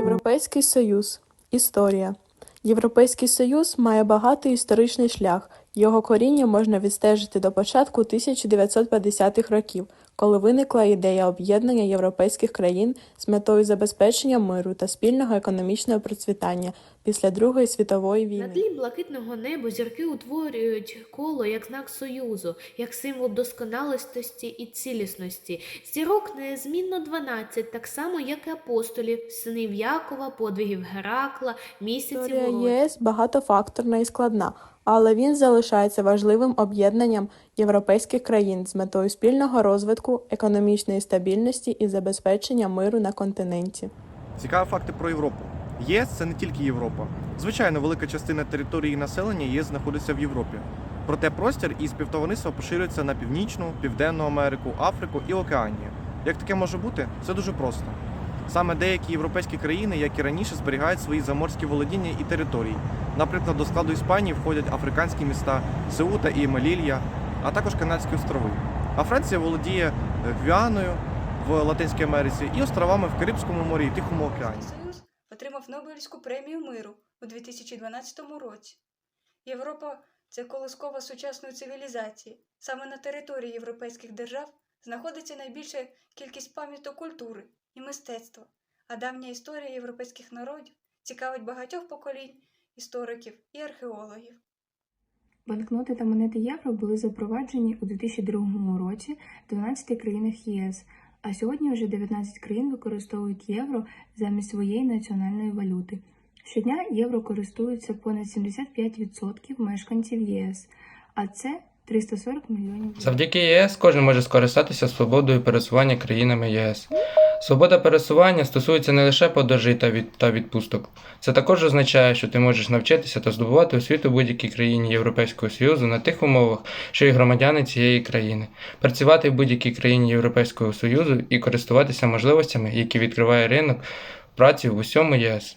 Європейський Союз. Історія. Європейський Союз має багатий історичний шлях. Його коріння можна відстежити до початку 1950-х років, коли виникла ідея об'єднання європейських країн з метою забезпечення миру та спільного економічного процвітання після Другої світової війни. На тлі блакитного неба зірки утворюють коло як знак союзу, як символ досконалості і цілісності. Зірок незмінно 12, так само як і апостолів, синів Якова, подвигів Геракла, місяців ЄС багатофакторна і складна, але він залишається важливим об'єднанням європейських країн з метою спільного розвитку, економічної стабільності і забезпечення миру на континенті. Цікаві факти про Європу. ЄС це не тільки Європа. Звичайно, велика частина території населення ЄС знаходиться в Європі. Проте простір і співтовариство поширюються на Північну, Південну Америку, Африку і Океанію. Як таке може бути? Це дуже просто. Саме деякі європейські країни, як і раніше, зберігають свої заморські володіння і території. Наприклад, до складу Іспанії входять африканські міста Сеута і Мелілья, а також Канадські острови. А Франція володіє е, Гвіаною в Латинській Америці і островами в Карибському морі і Тихому океані. Союз отримав Нобелівську премію миру у 2012 році. Європа це колискова сучасної цивілізації. Саме на території європейських держав знаходиться найбільша кількість пам'яток культури і мистецтва, а давня історія європейських народів цікавить багатьох поколінь істориків і археологів. Банкноти та монети євро були запроваджені у 2002 році в 12 країнах єС, а сьогодні вже 19 країн використовують євро замість своєї національної валюти. Щодня євро користуються понад 75% мешканців ЄС, а це 340 мільйонів. Завдяки ЄС кожен може скористатися свободою пересування країнами ЄС. Свобода пересування стосується не лише подорожей та, від, та відпусток. Це також означає, що ти можеш навчитися та здобувати освіту будь-якій країні Європейського Союзу на тих умовах, що і громадяни цієї країни, працювати в будь-якій країні Європейського Союзу і користуватися можливостями, які відкриває ринок праці в усьому ЄС.